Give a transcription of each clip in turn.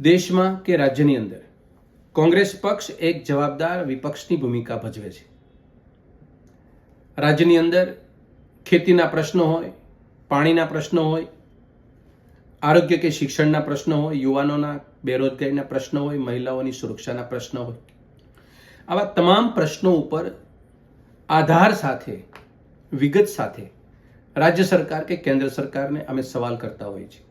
દેશમાં કે રાજ્યની અંદર? કોંગ્રેસ પક્ષ એક જવાબદાર વિપક્ષની ભૂમિકા ભજવે છે. રાજ્યની અંદર ખેતીના પ્રશ્નો હોય, પાણીના પ્રશ્નો હોય, આરોગ્ય કે શિક્ષણના પ્રશ્નો હોય, યુવાનોના બેરોજગારીના પ્રશ્નો હોય, મહિલાઓની સુરક્ષાના પ્રશ્નો હોય. આવા તમામ પ્રશ્નો ઉપર આધાર સાથે, વિગત સાથે રાજ્ય સરકાર કે કેન્દ્ર સરકારને અમે સવાલ કરતા હોઈએ છીએ.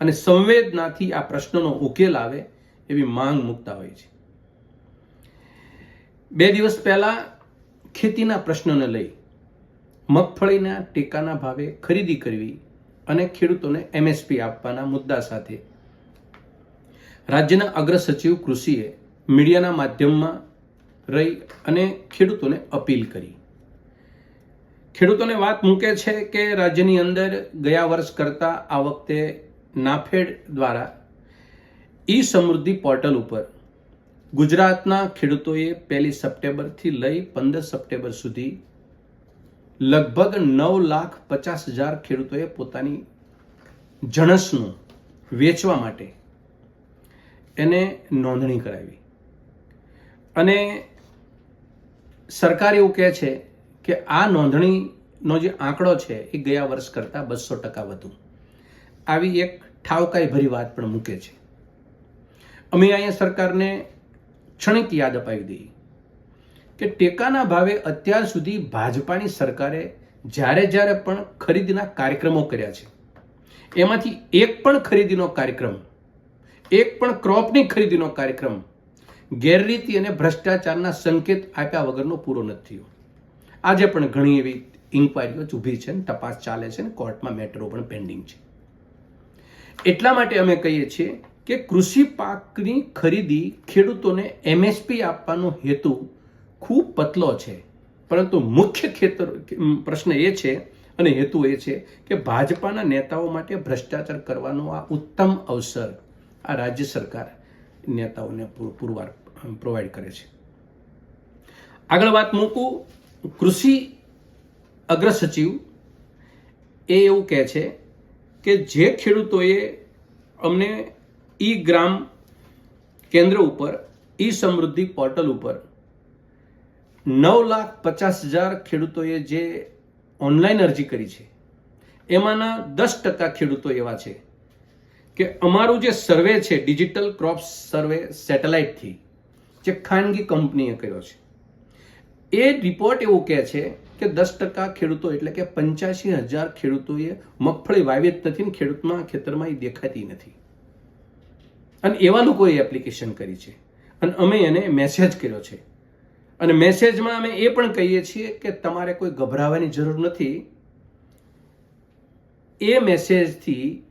અને સંવેદનાથી આ પ્રશ્નનો ઉકેલ આવે એવી માંગ મૂકતા હોય છે. બે દિવસ પહેલા ખેતીના પ્રશ્નને લઈ મગફળીના ટેકાના ભાવે ખરીદી કરવી અને ખેડૂતોને એમએસપી આપવાના મુદ્દા સાથે રાજ્યના અગ્ર સચિવ કૃષિએ મીડિયાના માધ્યમમાં રહી અને ખેડૂતોને અપીલ કરી. ખેડૂતોને વાત મૂકે છે કે રાજ્યની અંદર ગયા વર્ષ કરતાં આ વખતે નાફેડ દ્વારા ઈ સમૃદ્ધિ પોર્ટલ ઉપર ગુજરાતના ખેડૂતોએ પહેલી સપ્ટેમ્બરથી લઈ પંદર સપ્ટેમ્બર સુધી લગભગ નવ લાખ પચાસ હજાર ખેડૂતોએ પોતાની જણસનું વેચવા માટે એને નોંધણી કરાવી. અને સરકાર એવું કહે છે કે આ નોંધણીનો જે આંકડો છે એ ગયા વર્ષ કરતાં બસો ટકા વધુ. આવી એક ઠાવકાઈ ભરી વાત પણ મૂકે છે. અમે અહીંયા સરકારને ક્ષણિક યાદ અપાવી દઈએ કે ટેકાના ભાવે અત્યાર સુધી ભાજપાની સરકારે જ્યારે જ્યારે પણ ખરીદીના કાર્યક્રમો કર્યા છે. એમાંથી એક પણ ખરીદીનો કાર્યક્રમ, એક પણ ક્રોપની ખરીદીનો કાર્યક્રમ ગેરરીતિ અને ભ્રષ્ટાચારના સંકેત આપ્યા વગરનો પૂરો નથી થયો. આજે પણ ઘણી એવી ઇન્કવાયરીઓ ઊભી છે ને તપાસ ચાલે છે ને કોર્ટમાં મેટરો પણ પેન્ડિંગ છે. એટલા માટે અમે કહીએ છીએ કે કૃષિ પાકની ખરીદી ખેડૂતોને એમએસપી આપવાનો હેતુ ખૂબ પતલો છે. પરંતુ મુખ્ય ખેતર પ્રશ્ન એ છે અને હેતુ એ છે કે ભાજપાના નેતાઓ માટે ભ્રષ્ટાચાર કરવાનો આ ઉત્તમ અવસર આ રાજ્ય સરકાર નેતાઓને પુરવાર પ્રોવાઈડ કરે છે. આગળ વાત મૂકું, કૃષિ અગ્ર સચિવ એ એવું કહે છે કે જે ખેડૂતોએ અમને ઈ ગ્રામ કેન્દ્ર ઉપર, ઈ સમૃદ્ધિ પોર્ટલ ઉપર નવ લાખ પચાસ હજાર ખેડૂતોએ જે ઓનલાઈન અરજી કરી છે, એમાંના દસ ટકા ખેડૂતો એવા છે કે અમારું જે સર્વે છે, ડિજિટલ ક્રોપ સર્વે સેટેલાઇટથી, જે ખાનગી કંપનીએ કર્યો છે, એ રિપોર્ટ એવું કહે છે કે દસ ટકા ખેડૂતો એટલે કે પંચ્યાસી હજાર ખેડૂતોએ મગફળી વાવી નથી ને ખેડૂતમાં ખેતરમાં એ દેખાતી નથી. અને એવા લોકોએ એપ્લિકેશન કરી છે. અને અમે એને મેસેજ કર્યો છે. અને મેસેજમાં અમે એ પણ કહીએ છીએ કે તમારે કોઈ ગભરાવાની જરૂર નથી. એ મેસેજથી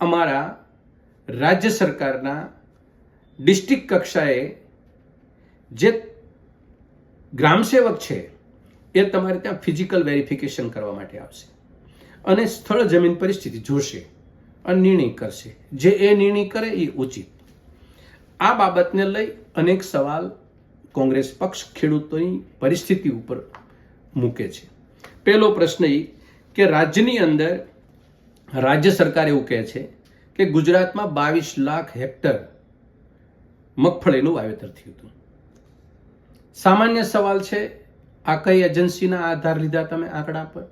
અમારા રાજ્ય સરકારના ડિસ્ટ્રિક્ટ કક્ષાએ જે ગ્રામસેવક છે એ તમારે ત્યાં ફિઝિકલ વેરિફિકેશન કરવા માટે આવશે. અને સ્થળ જમીન પરિસ્થિતિ જોશે અને નિર્ણય કરશે. જે એ નિર્ણય કરે એ ઉચિત. આ બાબતને લઈ અનેક સવાલ કોંગ્રેસ પક્ષ ખેડૂતોની પરિસ્થિતિ ઉપર મૂકે છે. પહેલો પ્રશ્ન એ કે રાજ્યની અંદર રાજ્ય સરકાર એવું કહે છે કે ગુજરાતમાં બાવીસ લાખ હેક્ટર મગફળીનું વાવેતર થયું હતું. સામાન્ય સવાલ છે આ કઈ એજન્સીના આધાર લીધા તમે આંકડા પર?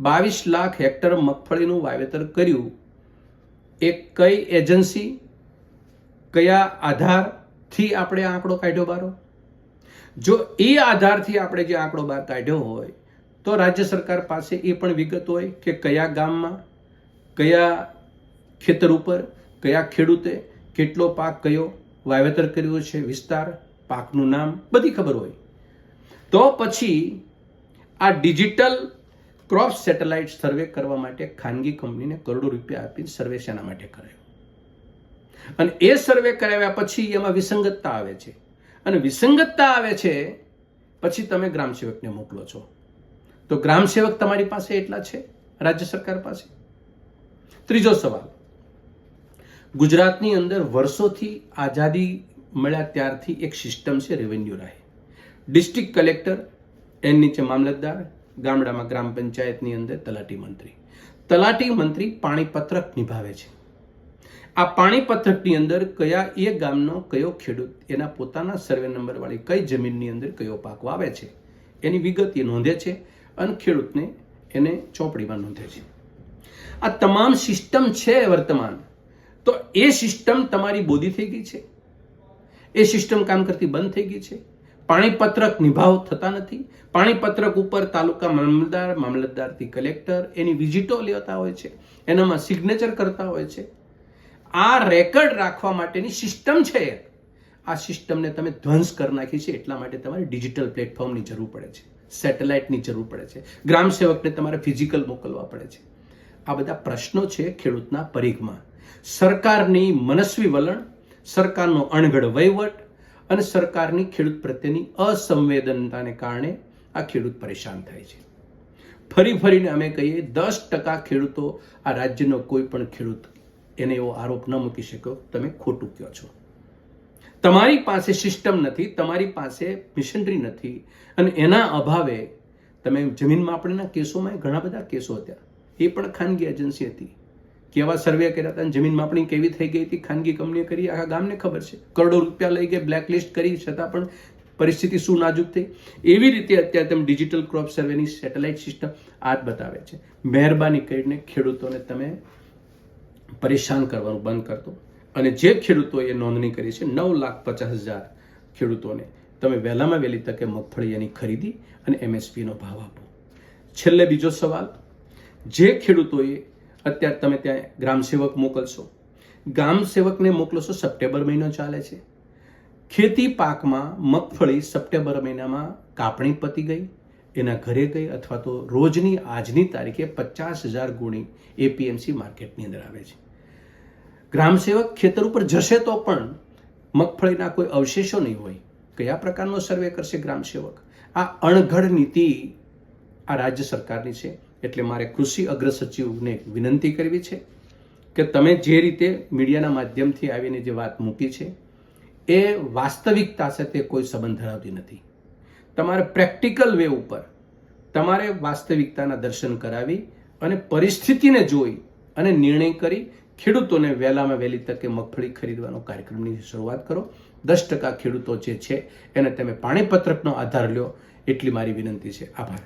બાવીસ લાખ હેક્ટર મગફળીનું વાવેતર કર્યું. એ કઈ એજન્સી? કયા આધારથી આપણે આંકડો કાઢ્યો બારો? જો એ આધારથી આપણે જે આંકડો બહાર કાઢ્યો હોય, તો રાજ્ય સરકાર પાસે એ પણ વિગત હોય કે કયા ગામમાં, કયા ખેતર ઉપર, કયા ખેડૂતે કેટલો પાક કયો વાવેતર કર્યો છે, વિસ્તાર, પાકનું નામ, બધી ખબર હોય. તો પછી આ ડિજિટલ ક્રોપ સેટેલાઇટ સર્વે કરવા માટે ખાનગી કંપનીને કરોડો રૂપિયા આપીને સર્વે શેના માટે કરાયો? અને એ સર્વે કરાવ્યા પછી એમાં વિસંગતતા આવે છે. અને વિસંગતતા આવે છે, પછી તમે ગ્રામ સેવકને મોકલો છો. તો ગ્રામ સેવક તમારી પાસે એટલા છે? રાજ્ય સરકાર પાસે? ત્રીજો સવાલ. ગુજરાતની અંદર વર્ષોથી આઝાદી મળ્યા ત્યારથી એક સિસ્ટમ છે રેવન્યુ રાહે. ડિસ્ટ્રિક્ટ કલેક્ટર, એની નીચે મામલતદાર, ગામડામાં ગ્રામ પંચાયતની અંદર તલાટી મંત્રી. તલાટી મંત્રી પાણીપત્રક નિભાવે છે. આ પાણી પત્રકની અંદર કયા એ ગામનો કયો ખેડૂત, એના પોતાના સર્વે નંબરવાળી કઈ જમીનની અંદર કયો પાક વાવે છે, એની વિગત એ નોંધે છે અને ખેડૂતને એને ચોપડીમાં નોંધે છે. આ તમામ સિસ્ટમ છે વર્તમાન. તો એ સિસ્ટમ તમારી બોધી થઈ ગઈ છે? એ સિસ્ટમ કામ કરતી બંધ થઈ ગઈ છે? પાણીપત્રક નિભાવ થતા નથી. પાણીપત્રક ઉપર તાલુકા મામલતદાર, મામલતદારથી કલેક્ટર, એની વિઝિટો લેતા હોય છે. એનામાં સિગ્નેચર કરતા હોય છે. આ રેકર્ડ રાખવા માટેની સિસ્ટમ છે. આ સિસ્ટમને તમે ધ્વંસ કરી નાખી છે. એટલા માટે તમારે ડિજિટલ પ્લેટફોર્મની જરૂર પડે છે. સેટેલાઇટની જરૂર પડે છે. ગ્રામ સેવકને તમારે ફિઝિકલ મોકલવા પડે છે. આ બધા પ્રશ્નો છે ખેડૂતના પરિઘમાં. સરકારની મનસ્વી વલણ, સરકારનો અણઘડ વહીવટ અને સરકારની ખેડૂત પ્રત્યેની અસંવેદનતાને કારણે આ ખેડૂત પરેશાન થાય છે. ફરી ફરીને અમે કહીએ, દસ ટકા ખેડૂતો આ રાજ્યનો કોઈ પણ ખેડૂત એને એવો આરોપ ન મૂકી શક્યો. તમે ખોટું કહો છો. તમારી પાસે સિસ્ટમ નથી, તમારી પાસે મિશનરી નથી અને એના અભાવે તમે જમીન માપણીના કેસોમાં, ઘણા બધા કેસો હતા. એ પણ ખાનગી એજન્સી હતી. કેવા સર્વે કર્યા હતા જમીન માપણી કેવી થઈ ગઈ હતી, ખાનગી કંપનીએ કરી, આખા ગામને ખબર છે. કરોડો રૂપિયા લઈ ગયા બ્લેકલિસ્ટ કરી, છતાં પણ પરિસ્થિતિ શું નાજુક થઈ. એવી રીતે અત્યારે તમે ડિજિટલ ક્રોપ સર્વેની સેટેલાઇટ સિસ્ટમ આ બતાવે છે. મહેરબાની કરીને ખેડૂતોને તમે પરેશાન કરવાનું બંધ કરતો અને જે ખેડૂતોએ નોંધણી કરી છે, નવ લાખ પચાસ હજાર ખેડૂતોને તમે વહેલામાં વહેલી તકે મગફળી એની ખરીદી અને એમએસપીનો ભાવ આપો. છેલ્લે બીજો સવાલ, જે ખેડૂતોએ અત્યારે તમે ત્યાં ગ્રામ સેવક મોકલશો. ગ્રામ સેવકને મોકલશો સપ્ટેમ્બર મહિનો ચાલે છે. ખેતી પાકમાં મગફળી સપ્ટેમ્બર મહિનામાં કાપણી પતી ગઈ. એના ઘરે ગઈ અથવા તો રોજની આજની તારીખે પચાસ હજાર ગુણી એપીએમસી માર્કેટની અંદર આવે છે. ગ્રામસેવક ખેતર ઉપર જશે તો પણ મગફળીના કોઈ અવશેષો નહીં હોય. કયા પ્રકારનો સર્વે કરશે ગ્રામસેવક? આ અણઘડ નીતિ આ રાજ્ય સરકારની છે. એટલે મારે કૃષિ અગ્ર સચિવને વિનંતી કરવી છે કે તમે જે રીતે મીડિયાના માધ્યમથી આવીને જે વાત મૂકી છે, એ વાસ્તવિકતા સાથે કોઈ સંબંધ ધરાવતી નથી. તમારે પ્રેક્ટિકલ વે ઉપર તમારે વાસ્તવિકતાના દર્શન કરાવી અને પરિસ્થિતિને જોઈ અને નિર્ણય કરી ખેડૂતોને વહેલામાં વહેલી તકે મગફળી ખરીદવાનો કાર્યક્રમની શરૂઆત કરો. દસ ટકા ખેડૂતો જે છે, એને તમે પાણીપત્રકનો આધાર લ્યો એટલી મારી વિનંતી છે. આભાર.